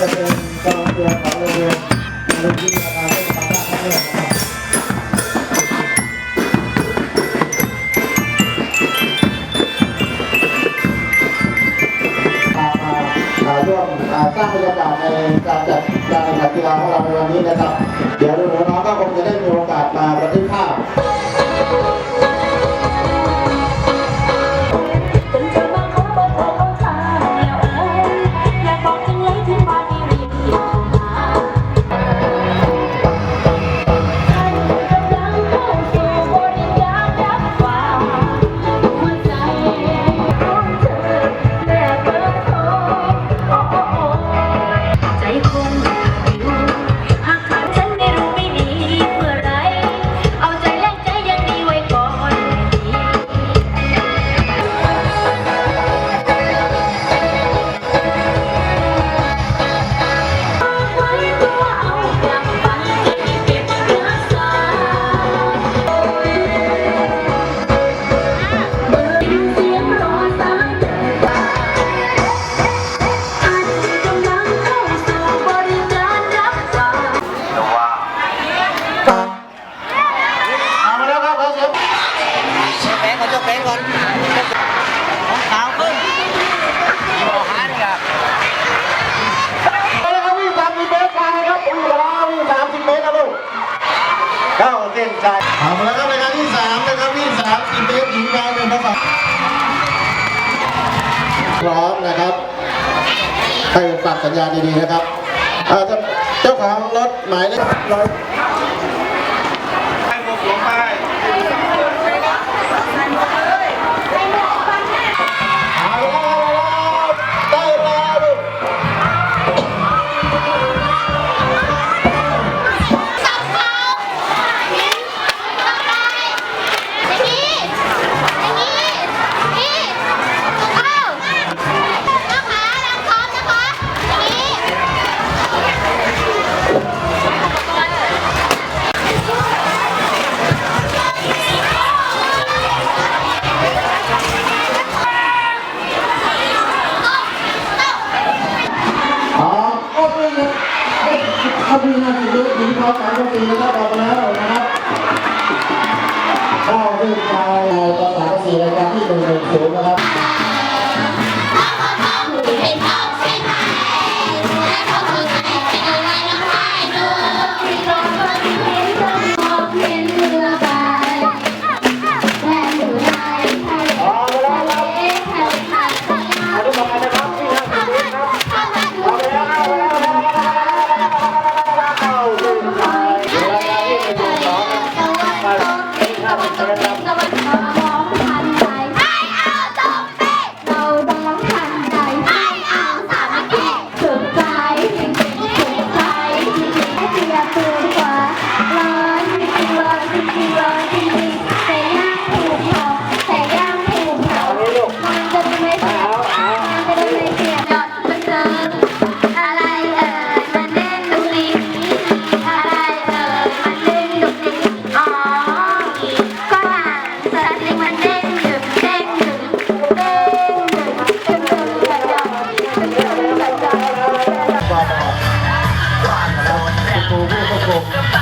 จะเป็นกองเชีของโรงเรีนทีาคารสถาบันทั้งหมดนะครับร่วมสร้างบรรยากาศในการจัดการแข่งกีฬาของเราในวันนี้นะครับ เดี๋ยว ใเอามาแล้วครับรายการที่สามนะครับที่สามทีมเบสหญิงชายเป็นภาษาพร้อมนะครับให้ปากสัญญาดีๆนะครับเจ้าของรถหมายเลขร้อย นะครับวินาทีนี้ถึงพร้อมกันก็ตีนะครับออกแล้วนะครับข้าวเรื่องไทยภาษาสี่รายการที่หนึ่งหนึ่งศูนย์นะครับ ধন্যবাদ Fogo, fogo.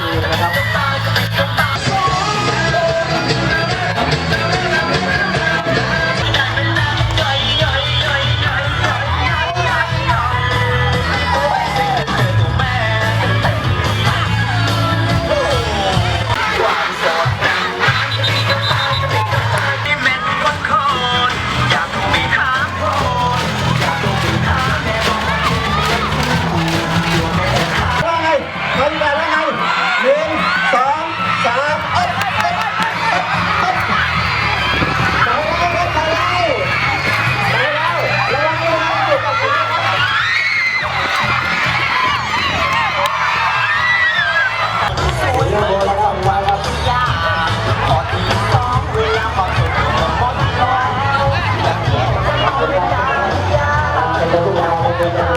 หนึ่ง